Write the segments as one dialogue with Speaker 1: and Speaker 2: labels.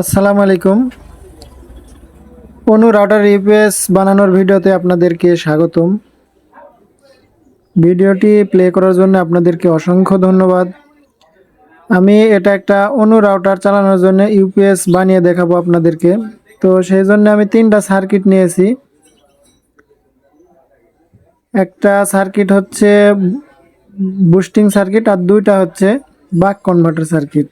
Speaker 1: আসসালামু আলাইকুম। অনু router UPS বানানোর ভিডিওতে আপনাদেরকে স্বাগতম। ভিডিওটি প্লে করার জন্য আপনাদেরকে অসংখ্য ধন্যবাদ। আমি এটা একটা অনু রাউটার চালানোর জন্য ইউপিএস বানিয়ে দেখাবো আপনাদেরকে। তো সেই জন্য আমি তিনটা সার্কিট নিয়েছি। একটা সার্কিট হচ্ছে বুস্টিং সার্কিট আর দুইটা হচ্ছে বাক কনভার্টার সার্কিট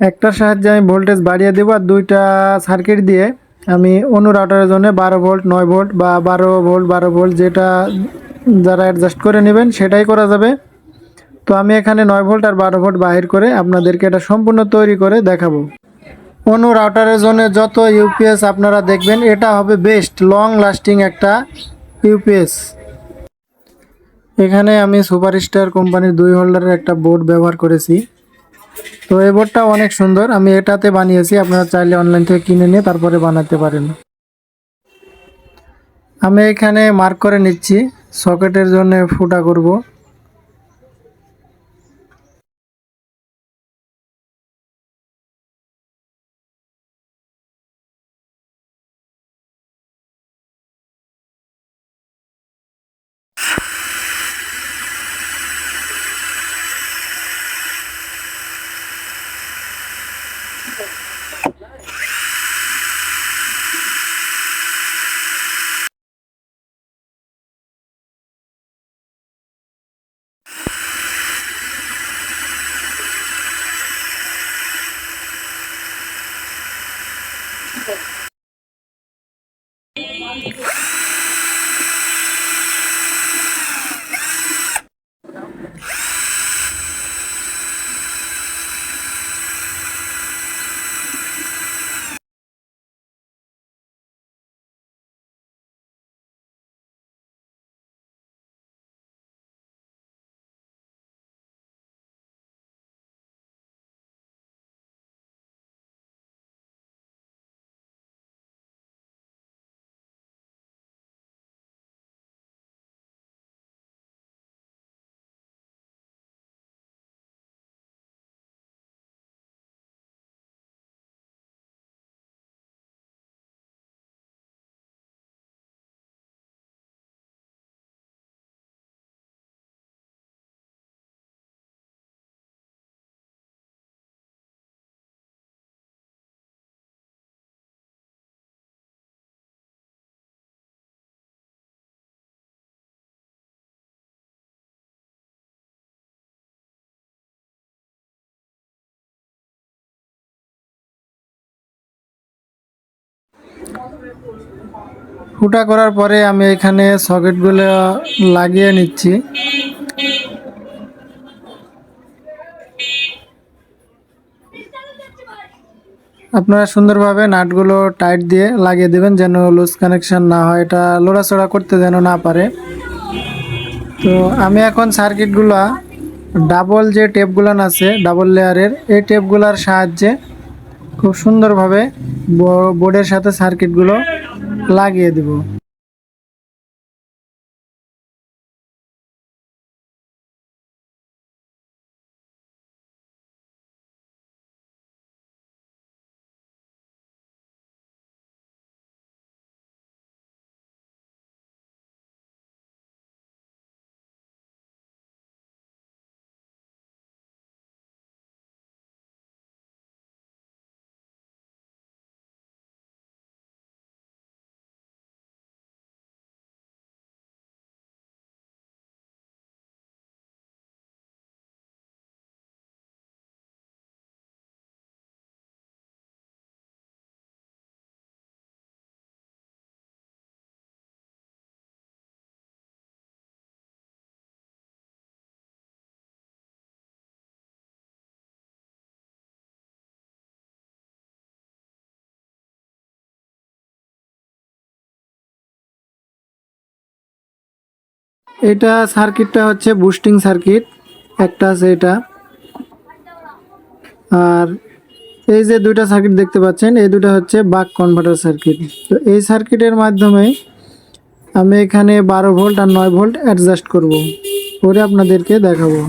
Speaker 1: একটার সাহায্যে আমি ভোল্টেজ বাড়িয়ে দেবো আর দুইটা সার্কিট দিয়ে আমি অনু রাউটারের জন্য বারো ভোল্ট নয় ভোল্ট বা বারো ভোল্ট বারো ভোল্ট যেটা যারা অ্যাডজাস্ট করে নেবেন সেটাই করা যাবে। তো আমি এখানে নয় ভোল্ট আর বারো ভোল্ট বাহির করে আপনাদেরকে এটা সম্পূর্ণ তৈরি করে দেখাবো। অনু রাউটারের জন্য যত ইউপিএস আপনারা দেখবেন, এটা হবে বেস্ট লং লাস্টিং একটা ইউপিএস এখানে আমি সুপারস্টার কোম্পানির দুই হোল্ডারের একটা বোর্ড ব্যবহার করেছি। তো এই বোর্ডটা অনেক সুন্দর। আমি এটাতে বানিয়েছি, আপনারা চাইলে অনলাইন থেকে কিনে নিয়ে তারপরে বানাতে পারেন। আমি এখানে মার্ক করে নিচ্ছি। সকেটের জন্য ফুটা করব। করবো ফুটা করার পরে আমি এখানে সকেটগুলো লাগিয়ে নিচ্ছি। আপনারা সুন্দরভাবে নাটগুলো টাইট দিয়ে লাগিয়ে দেবেন যেন লুজ কানেকশন না হয়, এটা লড়াচড়া করতে যেন না পারে। তো আমি এখন সার্কিটগুলা ডাবল যে টেপগুলান আছে ডাবল লেয়ারের এই টেপগুলার সাহায্যে খুব সুন্দরভাবে বোর্ডের সাথে সার্কিটগুলো লাগিয়ে দেব। এটা সার্কিটটা হচ্ছে বুস্টিং সার্কিট একটা আছে এটা। আর এই যে দুইটা সার্কিট দেখতে পাচ্ছেন, এই দুটা হচ্ছে বাক কনভার্টার সার্কিট তো এই সার্কিটের মাধ্যমে আমি এখানে বারো ভোল্ট আর নয় ভোল্ট অ্যাডজাস্ট করব। করে আপনাদেরকে দেখাবো।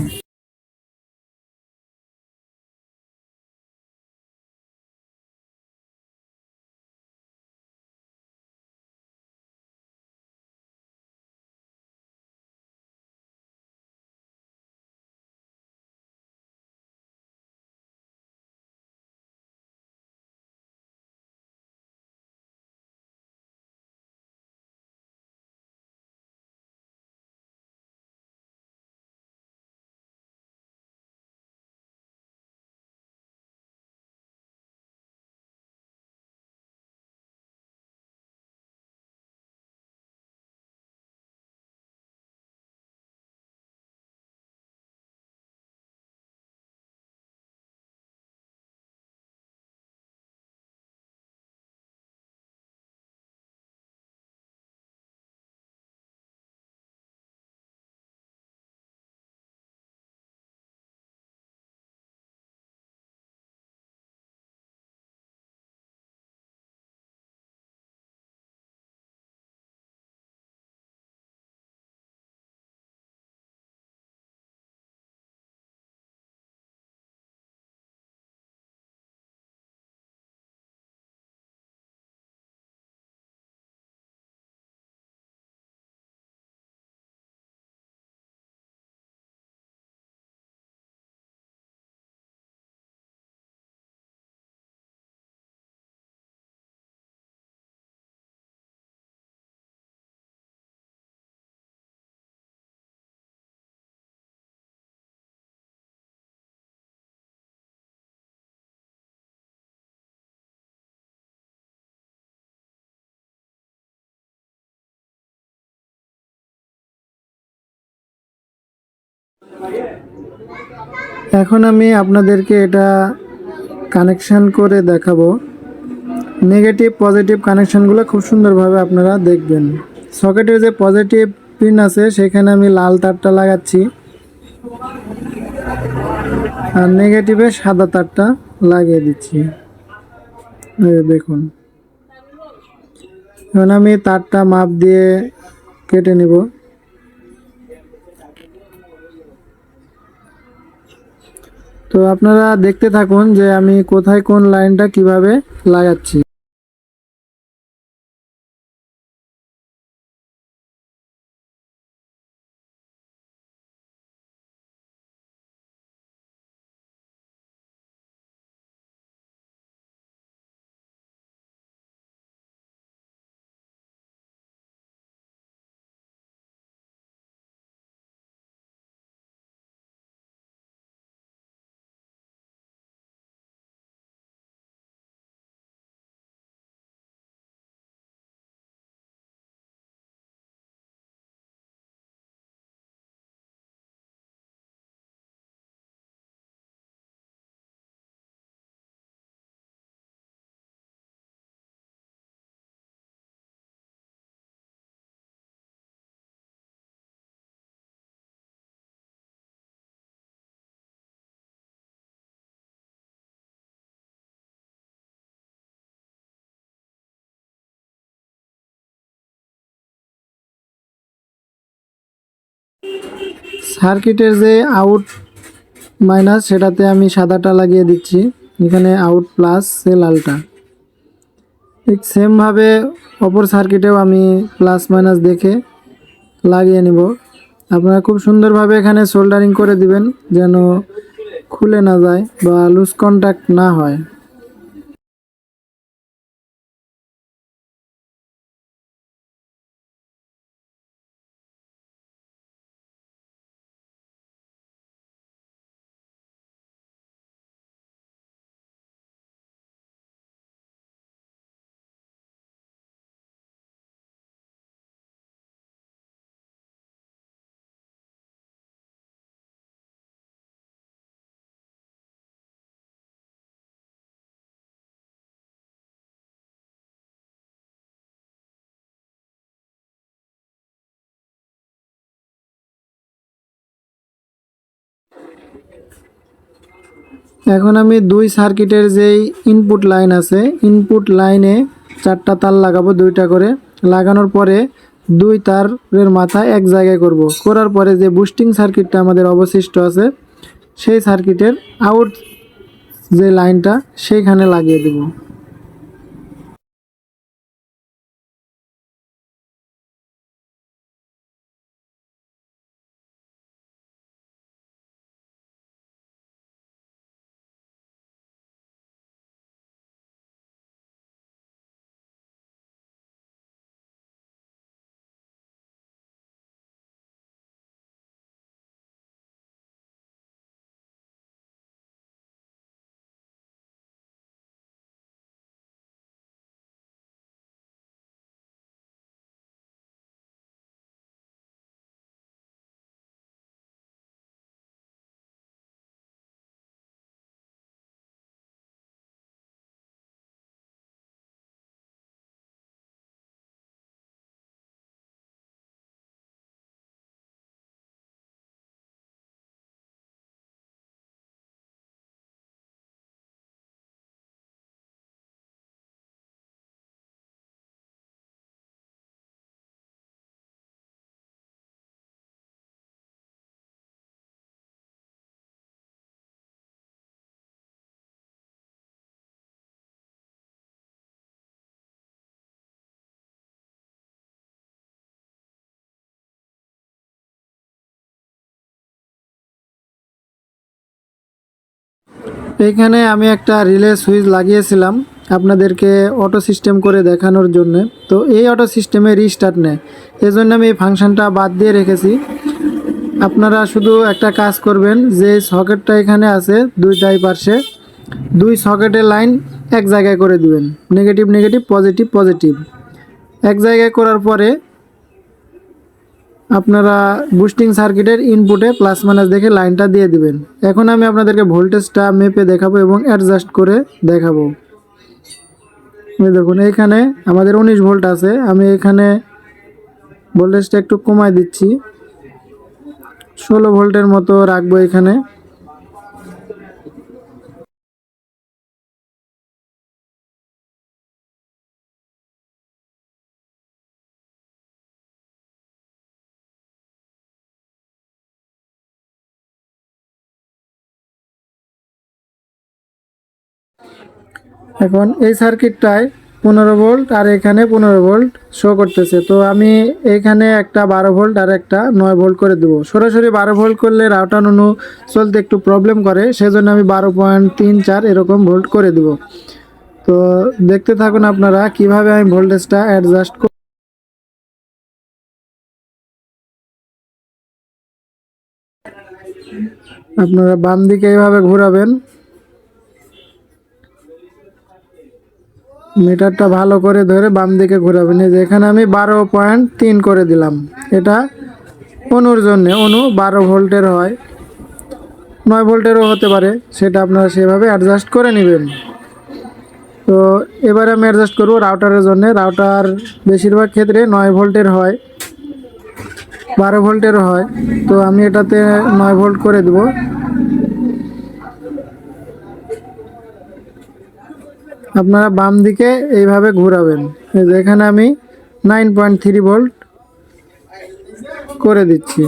Speaker 1: এখন আমি আপনাদেরকে এটা কানেকশন করে দেখাবো। নেগেটিভ পজিটিভ কানেকশনগুলো খুব সুন্দরভাবে আপনারা দেখবেন। সকেটের যে পজিটিভ পিন আছে, সেখানে আমি লাল তারটা লাগাচ্ছি। আর নেগেটিভে সাদা তারটা লাগিয়ে দিচ্ছি। দেখুন। এখন আমি তারটা মাপ দিয়ে কেটে নিব। তো আপনারা দেখতে থাকুন যে আমি কোথায় কোন লাইনটা কীভাবে লাগাচ্ছি। সার্কিটের যে আউট মাইনাস, সেটাতে আমি সাদাটা লাগিয়ে দিচ্ছি। এখানে আউট প্লাস সে লালটা। ঠিক সেমভাবে অপর সার্কিটেও আমি প্লাস মাইনাস দেখে লাগিয়ে নিব। আপনারা খুব সুন্দরভাবে এখানে সোল্ডারিং করে দিবেন, যেন খুলে না যায় বা লুজ কন্ট্যাক্ট না হয়। এখন আমি দুই সার্কিটের যেই ইনপুট লাইন আছে ইনপুট লাইনে চারটা তার লাগাবো দুইটা করে। লাগানোর পরে দুই তারের মাথা এক জায়গায় করব। করার পরে যে বুস্টিং সার্কিটটা আমাদের অবশিষ্ট আছে, সেই সার্কিটের আউট যে লাইনটা সেইখানে লাগিয়ে দেব। এইখানে আমি একটা রিলে সুইচ লাগিয়েছিলাম আপনাদেরকে অটো সিস্টেম করে দেখানোর জন্য। তো এই অটো সিস্টেমে রিস্টার্ট নেয় এই জন্য আমি এই ফাংশনটা বাদ দিয়ে রেখেছি। আপনারা শুধু একটা কাজ করবেন যে সকেটটা এখানে আছে দুইটাই পার্শ্বে দুই সকেটের লাইন এক জায়গায় করে দিবেন। Negative negative, positive positive. এক জায়গায় করার পরে আপনারা বুস্টিং সার্কিটের ইনপুটে প্লাস মাইনাস দেখে লাইনটা দিয়ে দিবেন। এখন আমি আপনাদেরকে ভোল্টেজটা মেপে দেখাবো এবং অ্যাডজাস্ট করে দেখাবো। দেখুন এইখানে আমাদের উনিশ ভোল্ট আছে। আমি এখানে ভোল্টেজটা একটু কমায় দিচ্ছি। ষোলো ভোল্টের মতো রাখব এখানে। এখন এই সার্কিটটায় পনেরো ভোল্ট আর এখানে পনেরো ভোল্ট শো করতেছে। তো আমি এখানে একটা বারো ভোল্ট আর একটা নয় ভোল্ট করে দেবো। সরাসরি বারো ভোল্ট করলে রাউটার অনু চলতে একটু প্রবলেম করে, সেজন্য আমি বারো পয়েন্ট তিন চার এরকম ভোল্ট করে দেবো। তো দেখতে থাকুন আপনারা কীভাবে আমি ভোল্টেজটা অ্যাডজাস্ট আপনারা বাম দিকে এইভাবে ঘোরাবেন। মিটারটা ভালো করে ধরে বাম দিকে ঘোরাবেন এই যে এখানে আমি বারো পয়েন্ট তিন করে দিলাম। এটা অনুর জন্যে, অনু বারো ভোল্টের হয়। নয় ভোল্টেরও হতে পারে, সেটা আপনারা সেভাবে অ্যাডজাস্ট করে নেবেন। তো এবারে আমি অ্যাডজাস্ট করব রাউটারের জন্য। রাউটার বেশিরভাগ ক্ষেত্রে নয় ভোল্টের হয়, বারো ভোল্টেরও হয়। তো আমি এটাতে নয় ভোল্ট করে দেবো। আপনারা বাম দিকে এইভাবে ঘোরাবেন। এখানে আমি নাইন পয়েন্ট থ্রি ভোল্ট করে দিচ্ছি।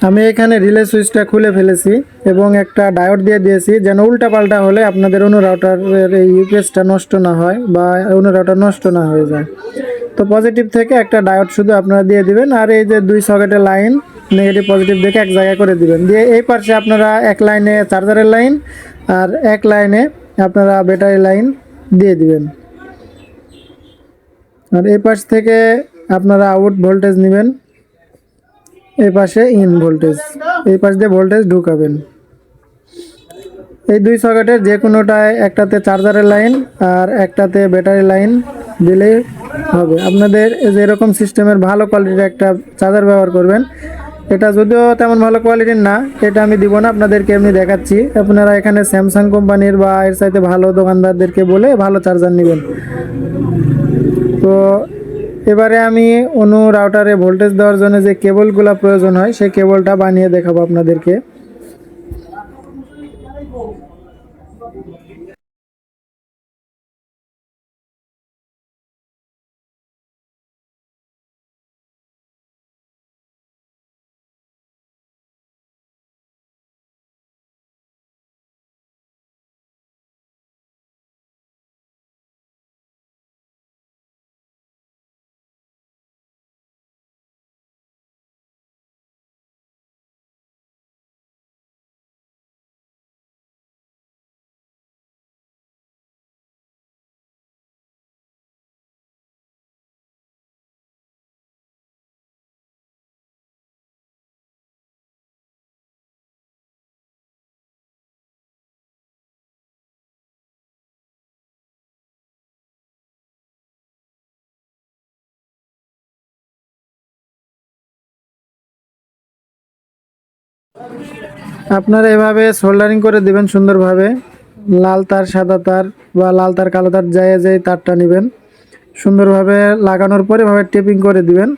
Speaker 1: আমি এখানে রিলে সুইচটা খুলে ফেলেছি এবং একটা ডায়োড দিয়ে দিয়েছি যেন উল্টা পাল্টা হলে আপনাদের অনু রাউটারের এই ইউপিএসটা নষ্ট না হয় বা অনু রাউটার নষ্ট না হয়ে যায়। তো পজিটিভ থেকে একটা ডায়োড শুধু আপনারা দিয়ে দিবেন আর এই যে দুই সকেটের লাইন নেগেটিভ পজিটিভ দেখে এক জায়গায় করে দিবেন। দিয়ে এই পাশে আপনারা এক লাইনে চার্জারের লাইন আর এক লাইনে আপনারা ব্যাটারি লাইন দিয়ে দিবেন। আর এই পাশ থেকে আপনারা আউট ভোল্টেজ নেবেন। এই পাশে ইন ভোল্টেজ। এই পাশ দিয়ে ভোল্টেজ ঢুকাবেন। এই দুই সকেটের যে কোনোটায় একটাতে চার্জারের লাইন আর একটাতে ব্যাটারি লাইন দিলেই হবে। আপনাদের যেরকম সিস্টেমের ভালো কোয়ালিটির একটা চার্জার ব্যবহার করবেন। এটা যদিও তেমন ভালো কোয়ালিটির না, এটা আমি দিব না, আপনাদেরকে এমনি দেখাচ্ছি। আপনারা এখানে স্যামসাং কোম্পানির বা এর সাথে ভালো দোকানদারদেরকে বলে ভালো চার্জার নেবেন। তো এবারে আমি অনু রাউটারে ভোল্টেজ দেওয়ার জন্য যে কেবলগুলো প্রয়োজন হয়, সেই কেবলটা বানিয়ে দেখাবো আপনাদেরকে। আপনারা এভাবে সোল্ডারিং করে দিবেন সুন্দরভাবে। লাল তার, সাদা তার বা লাল তার, কালো তার যায় যায় তারটা নেবেন। সুন্দরভাবে লাগানোর পরে এভাবে টেপিং করে দিবেন।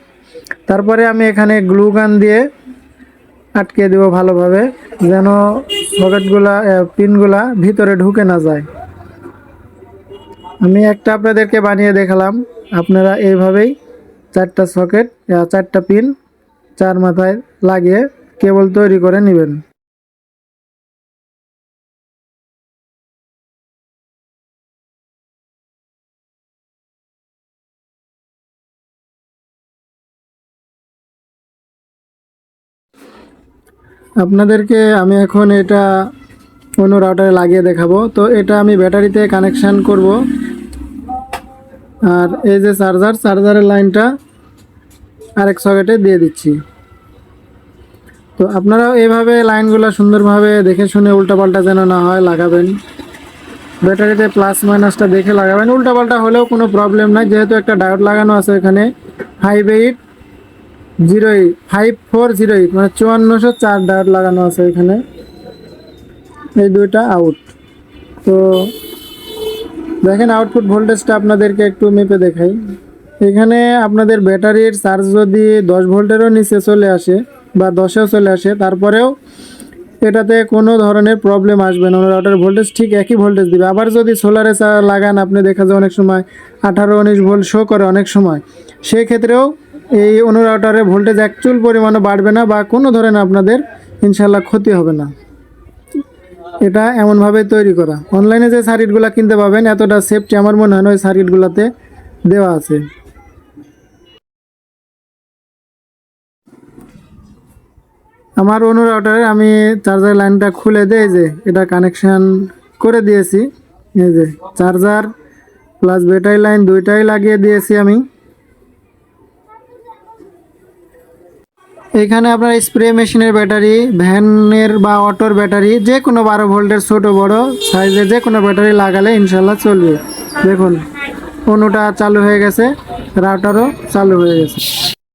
Speaker 1: তারপরে আমি এখানে গ্লু গান দিয়ে আটকে দেবো ভালোভাবে, যেন সকেটগুলা পিনগুলা ভিতরে ঢুকে না যায়। আমি একটা আপনাদেরকে বানিয়ে দেখালাম। আপনারা এইভাবেই চারটা সকেট চারটা পিন চার মাথায় লাগিয়ে কেবল তৈরি করে নেবেন। আপনাদেরকে আমি এখন এটা অন্য রাউটারে লাগিয়ে দেখাবো। তো এটা আমি ব্যাটারিতে কানেকশান করব। আর এই যে চার্জার, চার্জারের লাইনটা আরেক সকেটে দিয়ে দিচ্ছি। তো আপনারাও এইভাবে লাইনগুলো সুন্দরভাবে দেখে শুনে উল্টাপাল্টা যেন না হয় লাগাবেন। ব্যাটারিতে প্লাস মাইনাসটা দেখে লাগাবেন। উল্টাপাল্টা হলেও কোনো প্রবলেম নাই। যেহেতু একটা ডায়োড লাগানো আছে এখানে। Five eight zero eight five four zero eight মানে চুয়ান্নশো চার ডায়োড লাগানো আছে এখানে। এই দুইটা আউট তো দেখেন আউটপুট ভোল্টেজটা আপনাদেরকে একটু মেপে দেখাই। এখানে আপনাদের ব্যাটারির চার্জ যদি দশ ভোল্টেরও নিচে চলে আসে বা দশেও চলে আসে, তারপরেও এটাতে কোনো ধরনের প্রবলেম আসবে না। রাউটার ভোল্টেজ ঠিক একই ভোল্টেজ দিবে। আবার যদি সোলারে লাগান, আপনি দেখা যায় অনেক সময় আঠারো, উনিশ ভোল্ট শো করে অনেক সময়। সেই ক্ষেত্রেও এই অনুরাউটারের ভোল্টেজ অ্যাকচুয়াল পরিমাণে বাড়বে না বা কোনো ধরনের আপনাদের ইনশাল্লাহ ক্ষতি হবে না। এটা এমনভাবে তৈরি করা। অনলাইনে যে সার্কিটগুলো কিনতে পাবেন, এতটা সেফটি আমার মনে হয় না ওই সার্কিটগুলোতে দেওয়া আছে। আমার অনুরাউটারে আমি চার্জার লাইনটা খুলে দেই যে এটা কানেকশান করে দিয়েছি। এই যে চার্জার প্লাস ব্যাটারি লাইন দুইটাই লাগিয়ে দিয়েছি আমি। এখানে আপনার স্প্রে মেশিনের ব্যাটারি ভ্যানের বা অটোর ব্যাটারি যে কোনো বারো ভোল্টের ছোট, বড় সাইজের যে কোনো ব্যাটারি লাগালে ইনশাল্লাহ চলবে। দেখুন, অনুটা চালু হয়ে গেছে রাউটারও চালু হয়ে গেছে।